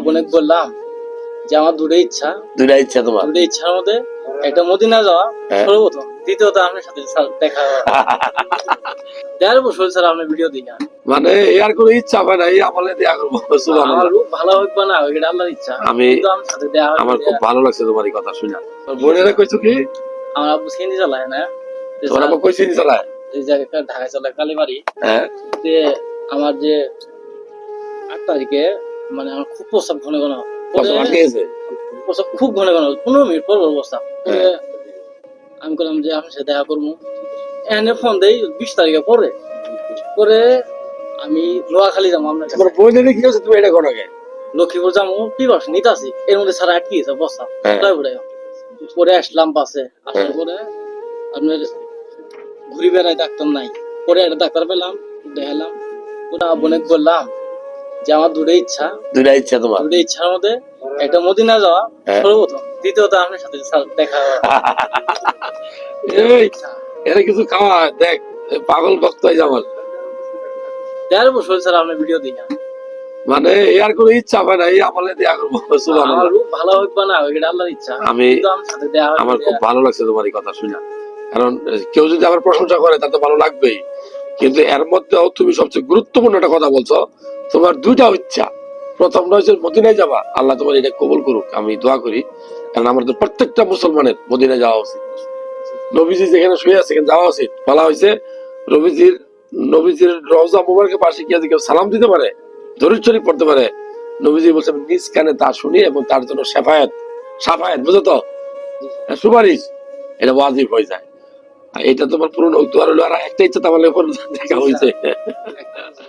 বোনে বললাম যে আমার দুটো ইচ্ছা। দুইটা ইচ্ছা তোমার? দুটো ইচ্ছার মধ্যে একটা মদিনা যাওয়া হ্যাঁ। সর্বপ্রথম। দ্বিতীয়ত আপনার সাথে স্যার দেখা দেড় বছর স্যার আপনার ভিডিও দিই মানে আর কোনো ইচ্ছা হয় না এই আমলে দেয়া করব আমার রূপ ভালো হোক বা না হোক এটা আল্লাহর ইচ্ছা। আমি- আমার সাথে দেওয়া আমার খুব ভালো লাগছে তোমার এই কথা শুনে। বোনেরা কইছো কি? আমার আব্বু সিএনজি চালায় না। তোমার স্যার, আবার কইছি চালায়? এই জায়গাটা ঢাকায় চালায় কালীবাড়ি। হ্যাঁ। যে আমার যে আট তারিখে মানে আমার খুব প্রস্তাব ঘন ঘন। প্রস্তাব খুব ঘন ঘন পনেরো মিনিট পর প্রস্তাব। হ্যাঁ। আমি করলাম যে আপনার সাথে দেখা করব। এনে ফোন দেই বিশ তারিখে পরে। পরে আমি নোয়াখালী যাব আপনার তোমার বোনেরা কি হচ্ছে তুমি এটা করো লক্ষ্মীপুর যাব পিপাস নিতে আসি এর মধ্যে সারা আটকে গেছে বস্তা। হ্যাঁ। পরে আসলাম পাশে আসার হ্যাঁ। পরে আপনার ঘুরি বেড়ায় ডাক্তার নাই। পরে একটা ডাক্তার পেলাম দেখালাম। ওটা বোনে বললাম। যে আমার দুটো ইচ্ছা। দুইটা ইচ্ছা তোমার? দুটো ইচ্ছার মধ্যে একটা মদিনা যাওয়া হ্যাঁ। সর্বপ্রথম। দ্বিতীয়ত আপনার সাথে দেখা এরা কিছু খাওয়া দেখ পাগল ভক্ত দেড় বছর স্যার ভিডিও দিই না। মানে এই কোনো ইচ্ছা হয় না এই আমলে দেয়া করব সুবহানাল্লাহ। ভালো হোক বা না হোক এটা আল্লাহর ইচ্ছা। আমি- আমার খুব ভালো লাগছে তোমার এই কথা শুনে। কারণ কেউ যদি আমার প্রশংসা করে তাতে ভালো লাগবেই। কিন্তু এর মধ্যেও তুমি সবচেয়ে গুরুত্বপূর্ণ একটা কথা বলছো, তোমার দুইটা ইচ্ছা। প্রথমটা হচ্ছে মদিনায় যাবা। আল্লাহ তোমার এটা কবুল করুক, আমি দোয়া করি। কারণ আমাদের প্রত্যেকটা মুসলমানের মদিনায় যাওয়া উচিত। নবীজি যেখানে শুয়ে আছে, সেখানে যাওয়া উচিত। বলা হয়েছে, নবীজির নবীজির রওজা মুবারকের পাশে গিয়ে কেউ সালাম দিতে পারে, দরুদ শরীফ পড়তে পারে, নবীজি বলছেন নিজ কানে তা শুনি এবং তার জন্য সাফায়াত সাফায়াত বুঝো তো? সুপারিশ। এটা ওয়াজিব হয়ে যায়। এটা তোমার পুরনো হলো আর একটা ইচ্ছা তোমার দেখা হয়েছে